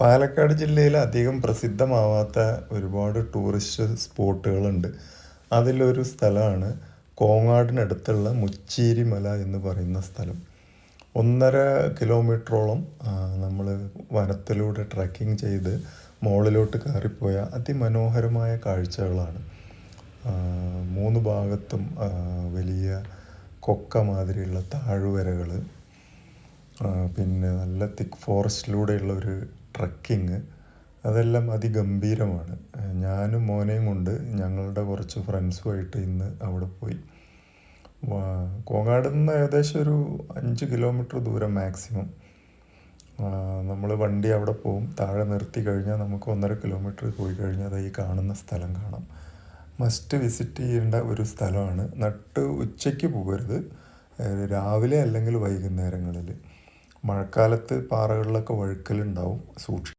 പാലക്കാട് ജില്ലയിൽ അധികം പ്രസിദ്ധമാവാത്ത ഒരുപാട് ടൂറിസ്റ്റ് സ്പോട്ടുകളുണ്ട്. അതിലൊരു സ്ഥലമാണ് കോങ്ങാടിനടുത്തുള്ള മുച്ചീരിമല എന്ന് പറയുന്ന സ്ഥലം. ഒന്നര കിലോമീറ്ററോളം നമ്മൾ വനത്തിലൂടെ ട്രക്കിംഗ് ചെയ്ത് മുകളിലോട്ട് കയറിപ്പോയ അതിമനോഹരമായ കാഴ്ചകളാണ്. മൂന്ന് ഭാഗത്തും വലിയ കൊക്ക മാതിരിയുള്ള താഴ്വരകൾ പിന്നെ നല്ല തിക്ക് ഫോറസ്റ്റിലൂടെയുള്ള ഒരു ട്രക്കിങ് അതെല്ലാം അതിഗംഭീരമാണ്. ഞാനും മോനെയും കൊണ്ട് ഞങ്ങളുടെ കുറച്ച് ഫ്രണ്ട്സുമായിട്ട് ഇന്ന് അവിടെ പോയി. കോങ്ങാട് നിന്ന് ഏകദേശം ഒരു അഞ്ച് കിലോമീറ്റർ ദൂരം മാക്സിമം. നമ്മൾ വണ്ടി അവിടെ പോവും. താഴെ നിർത്തി കഴിഞ്ഞാൽ നമുക്ക് ഒന്നര കിലോമീറ്റർ പോയി കഴിഞ്ഞാൽ അത് ഈ കാണുന്ന സ്ഥലം കാണാം. മസ്റ്റ് വിസിറ്റ് ചെയ്യേണ്ട ഒരു സ്ഥലമാണ്. നട്ട് ഉച്ചയ്ക്ക് പോകരുത്. രാവിലെ അല്ലെങ്കിൽ വൈകുന്നേരങ്ങളിൽ. മഴക്കാലത്ത് പാറകളിലൊക്കെ വഴുക്കലുണ്ടാവും സൂക്ഷിക്കണം